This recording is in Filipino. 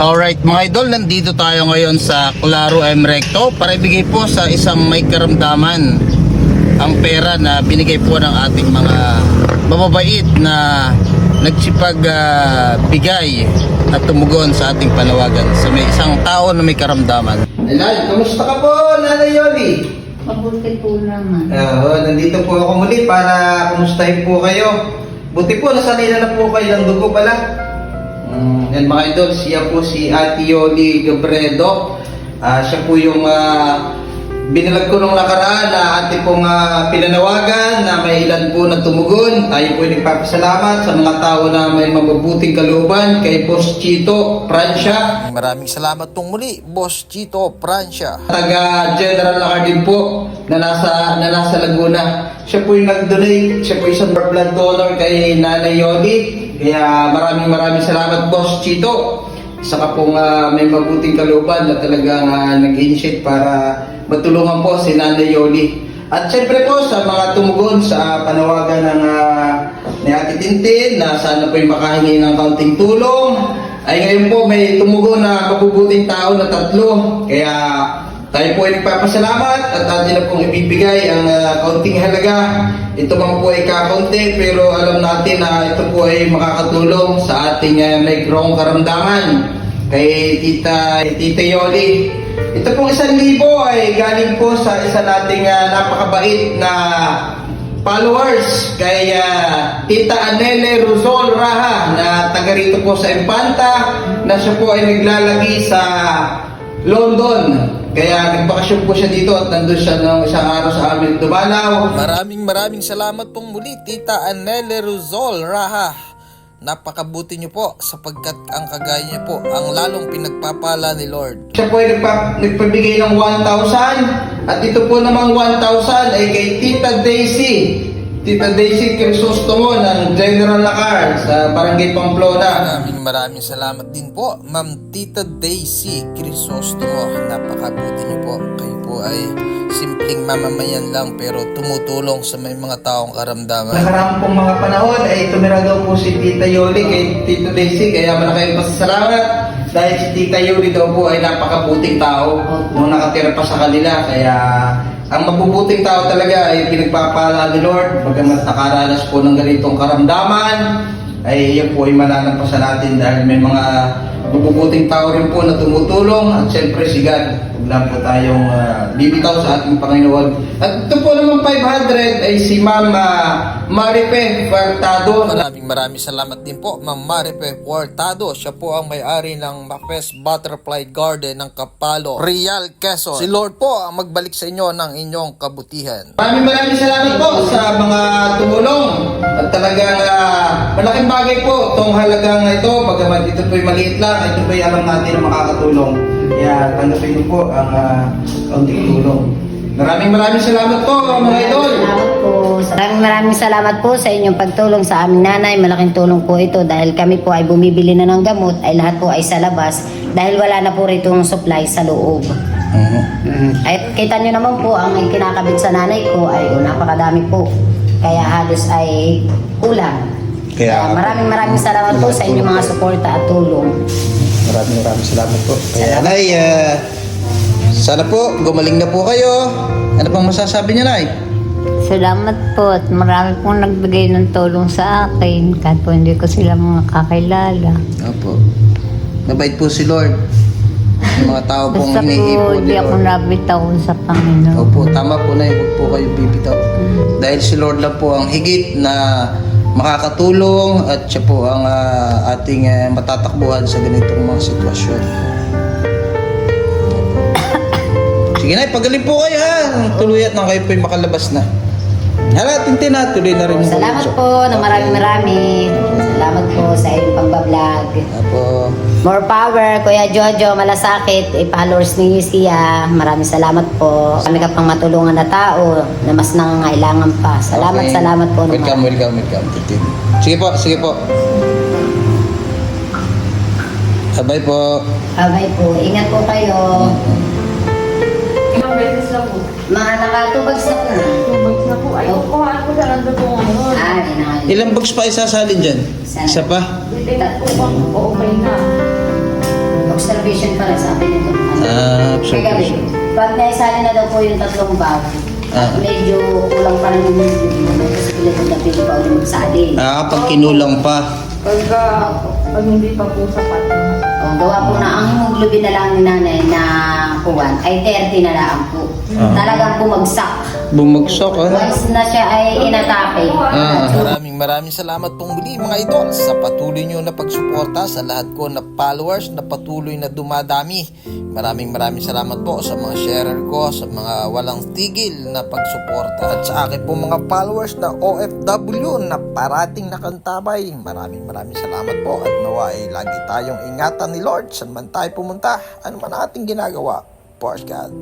Alright mga idol, nandito tayo ngayon sa Claro M Recto para ibigay po sa isang may karamdaman ang pera na binigay po ng ating mga mababait na nagsipag ah, bigay at tumugon sa ating panawagan sa may isang tao na may karamdaman. Elay, kamusta ka po, Nanay Yoli? Mabuti po naman. Oo, nandito po ako muli para kumustahin po kayo. Buti po, nasanay na na po kayo ng dugo pala. Mm, yan mga idol, siya po si Ate Yoli Gabredo. Ah, siya po yung ah, binalag ko nung nakaraan na ate pong ah, pinanawagan na may ilan po na tumugon. Tayo po nagpapasalamat sa mga tao na may mabubuting kalooban kay Boss Chito Francia. Maraming salamat pong muli, Boss Chito Francia. Taga General Lacar din po na nasa, na nasa Laguna. Siya po yung nag-donate, siya po isang blood donor kay Nanay Yoli. Kaya maraming maraming salamat, Boss Chito. Isa ka pong ah, may mabuting kalooban na talagang ah, nag-initiate para matulungan po si Nanay Yoli. At syempre po sa mga tumugon sa panawagan ng ah, ni Ate Tintin na sana po yung makahingi ng kaunting tulong. Ay ngayon po may tumugon na mabubuting tao na tatlo. Kaya tayo po ay nagpapasalamat at atin na pong ibibigay ang ah, kaunting halaga. Ito man po ay kakaunti pero alam natin na ito po ay makakatulong sa ating uh, may grong karamdaman kay Tita, Tita Yoli. Ito pong isang libo ay galing po sa isa nating ah, napakabait na followers kay ah, Tita Anele Ruzol Raha na taga rito po sa Infanta na siya po ay naglalagi sa London. Kaya nagbakasyon po siya dito at nandun siya ng isang araw sa amin dumalaw. Maraming maraming salamat pong muli Tita Anele Ruzol Raha. Napakabuti niyo po sapagkat ang kagaya niyo po ang lalong pinagpapala ni Lord. Siya po ay nagpa, nagpabigay ng 1,000 at ito po namang 1,000 ay kay Tita Daisy. Tita Daisy Crisostomo ng General Lacar Barangay Pamplona. Maraming maraming salamat din po, Ma'am Tita Daisy Crisostomo. Napakabuti niyo po. Kayo po ay simpleng mamamayan lang pero tumutulong sa may mga taong karamdaman. Nakaraan pong mga panahon ay tumira daw po si Tita Yoli kay Tita Daisy kaya malaking pasasalamat dahil si Tita Yoli daw po ay napakabuting tao nung nakatira pa sa kanila kaya ang mabubuting tao talaga ay pinagpapala ni Lord bagamat nakaranas po ng ganitong karamdaman ay yan po ay malalampasan natin dahil may mga mabubuting tao rin po na tumutulong. At syempre si God huwag lang po tayong ah, bibitaw sa ating Panginoon. At ito po naman 500 ay si Ma'am ah, Maripe Fartado maraming maraming salamat din po Ma'am Maripe Fartado siya po ang may-ari ng Mapes Butterfly Garden ng Kapalo Real Quezon. Si Lord po ang magbalik sa inyo ng inyong kabutihan. Maraming maraming salamat po sa mga tumulong. At talagang ah, malaking bagay po itong halagang ito. Bagamat ito po'y maliit lang ito po'y alam natin na makakatulong. Kaya tanggapin niyo po ang uh, kaunting tulong maraming maraming salamat po mga idol Salamat po. Maraming maraming salamat po sa inyong pagtulong sa aming nanay. Malaking tulong po ito dahil kami po ay bumibili na ng gamot ay lahat po ay sa labas dahil wala na po ritong supply sa loob. Mm. At kita nyo naman po ang kinakabit sa nanay ko ay oh, napakadami po. Kaya halos ay kulang. Kaya- Kaya maraming maraming salamat po sa inyong mga suporta at tulong. Maraming maraming salamat po. Kaya Nay, ah, sana po gumaling na po kayo. Ano pang masasabi niya, Nay? Salamat po at marami pong nagbigay ng tulong sa akin kahit po hindi ko sila mga kakilala. Opo. Mabait po si Lord. Yung mga tao pong Basta po iniipon ni hindi ako Lord. nabitaw sa Panginoon. Opo, tama po na huwag po kayo bibitaw. Dahil si Lord lang po ang higit na makakatulong at siya po ang ah, ating ah, matatakbuhan sa ganitong mga sitwasyon. Sige na, pagaling po kayo ha. Tuloy at nang kayo po'y makalabas na. Hala, tintin na. Tuloy na rin. yung Salamat workshop. po na maraming maraming. Salamat po sa inyong pagbablog. Apo. More power, Kuya Jojo, malasakit, eh, followers ni siya. Maraming salamat po. Kami ka pang matulungan na tao na mas nangangailangan pa. Salamat, Okay. salamat po Welcome, naman. welcome, welcome. Tintin. Sige po, sige po. Sabay po. Bye po. Ingat po kayo. Ilang beses na po. Mga nakatubags na po. Tumags na po. Ayaw ko, ano ko sa nando po ngayon. Ah, inangal. Ilang box pa isasalin dyan? Isa pa? Hindi na po bang okay na. observation pa rin sabi nito. Ah, Kagabi. observation. Pag naisali na daw po yung tatlong bag, Ah. medyo kulang pa rin yung hemoglobin kasi pinagod na pili pa ulit magsali. Ah, pag kinulang pa. Pagka, pag hindi pa po sapat. O, gawa po na ang hemoglobin na lang ni nanay na kuwan ay 30 na lang po. Ah. Talagang bumagsak. Bumagsak, ano? Once na siya ay inatake. Ah. Maraming salamat pong muli mga idol sa patuloy nyo na pagsuporta sa lahat ko na followers na patuloy na dumadami. Maraming maraming salamat po sa mga sharer ko, sa mga walang tigil na pagsuporta at sa akin po mga followers na OFW na parating nakantabay. Maraming maraming salamat po at nawa ay lagi tayong ingatan ni Lord saan man tayo pumunta, ano man ating ginagawa. Porsche God.